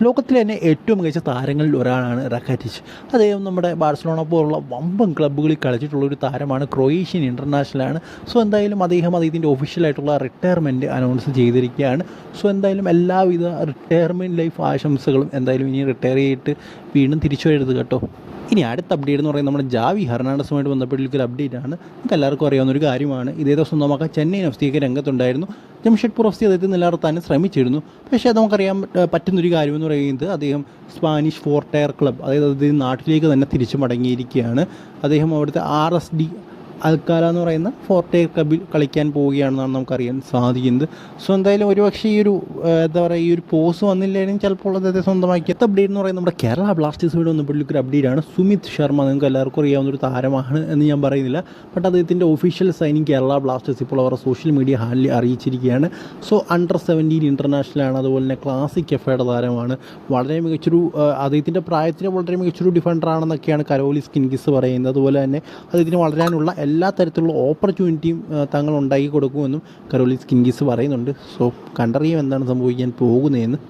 ലോകത്തിലെ തന്നെ ഏറ്റവും മികച്ച താരങ്ങളിൽ ഒരാളാണ് റക്കാറ്റിച്ച് അദ്ദേഹം നമ്മുടെ ബാഴ്സലോണ പോലുള്ള വമ്പൻ ക്ലബ്ബുകളിൽ കളിച്ചിട്ടുള്ള ഒരു താരമാണ് ക്രൊയേഷ്യൻ ഇന്റർനാഷണലാണ് സോ എന്തായാലും അദ്ദേഹം അദ്ദേഹത്തിന്റെ ഒഫീഷ്യലായിട്ടുള്ള റിട്ടയർമെന്റ് അനൗൺസ് ചെയ്തിരിക്കുകയാണ്. സോ എന്തായാലും എല്ലാവിധ റിട്ടയർമെന്റ് ലൈഫ് ആശംസകളും എന്തായാലും ഇനി റിട്ടയർ ചെയ്തിട്ട് വീണ്ടും തിരിച്ചു വരരുത് കേട്ടോ. ഇനി അടുത്ത അപ്ഡേറ്റ് എന്ന് പറയുന്നത് നമ്മുടെ ജാവി ഹെർണാണ്ടസുമായിട്ട് ബന്ധപ്പെട്ടുള്ള ഒരു അപ്ഡേറ്റ് ആണ്. നമുക്ക് എല്ലാവർക്കും അറിയാവുന്ന ഒരു കാര്യമാണ്. ഇതേ ദിവസം നമുക്ക് ചെന്നൈ എഫ് രംഗത്തുണ്ടായിരുന്നു. ജംഷഡ്പൂർ എഫ് സി അദ്ദേഹത്തെ നിലനിർത്താൻ ശ്രമിച്ചിരുന്നു. പക്ഷേ നമുക്കറിയാൻ പറ്റ- പറ്റുന്നൊരു കാര്യമെന്ന് പറയുന്നത് അദ്ദേഹം സ്പാനിഷ് ഫോർ ടയർ ക്ലബ് അതായത് അദ്ദേഹം നാട്ടിലേക്ക് തന്നെ തിരിച്ചു മടങ്ങിയിരിക്കുകയാണ്. അദ്ദേഹം അവിടുത്തെ ആർ എസ് ഡി അൽക്കാല എന്ന് പറയുന്ന ഫോർട്ടേ കബിൽ കളിക്കാൻ പോവുകയാണെന്നാണ് നമുക്കറിയാൻ സാധിക്കുന്നത്. സോ എന്തായാലും ഒരുപക്ഷെ ഈ ഒരു എന്താ പറയുക ഈ ഒരു പോസ് വന്നില്ലെങ്കിലും ചിലപ്പോൾ അദ്ദേഹത്തെ സ്വന്തമാക്കി. അപ്ഡേറ്റ് എന്ന് പറയുന്നത് നമ്മുടെ കേരള ബ്ലാസ്റ്റേഴ്സ് വീട് വന്നപ്പോഴേക്കൊരു അപ്ഡേറ്റ് ആണ്. സുമിത് ശർമ്മ നിങ്ങൾക്ക് എല്ലാവർക്കും അറിയാവുന്ന ഒരു താരമാണ് എന്ന് ഞാൻ പറയുന്നില്ല. ബട്ട് അദ്ദേഹത്തിന്റെ ഒഫീഷ്യൽ സൈനിങ് കേരള ബ്ലാസ്റ്റേഴ്സ് ഇപ്പോൾ അവരുടെ സോഷ്യൽ മീഡിയ ഹാൻഡിൽ അറിയിച്ചിരിക്കുകയാണ്. സോ അണ്ടർ സെവന്റീൻ ഇന്റർനാഷണലാണ് അതുപോലെ തന്നെ ക്ലാസിക് എഫയുടെ താരമാണ്. വളരെ മികച്ചൊരു അദ്ദേഹത്തിന്റെ പ്രായത്തിന് വളരെ മികച്ചൊരു ഡിഫൻഡറാണെന്നൊക്കെയാണ് കരോലി സ്കിൻകിസ് പറയുന്നത്. അതുപോലെ തന്നെ അദ്ദേഹത്തിന് വളരാനുള്ള എല്ലാ തരത്തിലുള്ള ഓപ്പർച്യൂണിറ്റിയും തങ്ങൾ ഉണ്ടാക്കി കൊടുക്കുമെന്നും കരോലിസ് കിങ്കിസ് പറയുന്നുണ്ട്. സോ കണ്ടറിയും എന്താണ് സംഭവിക്കാൻ പോകുന്നതെന്ന്.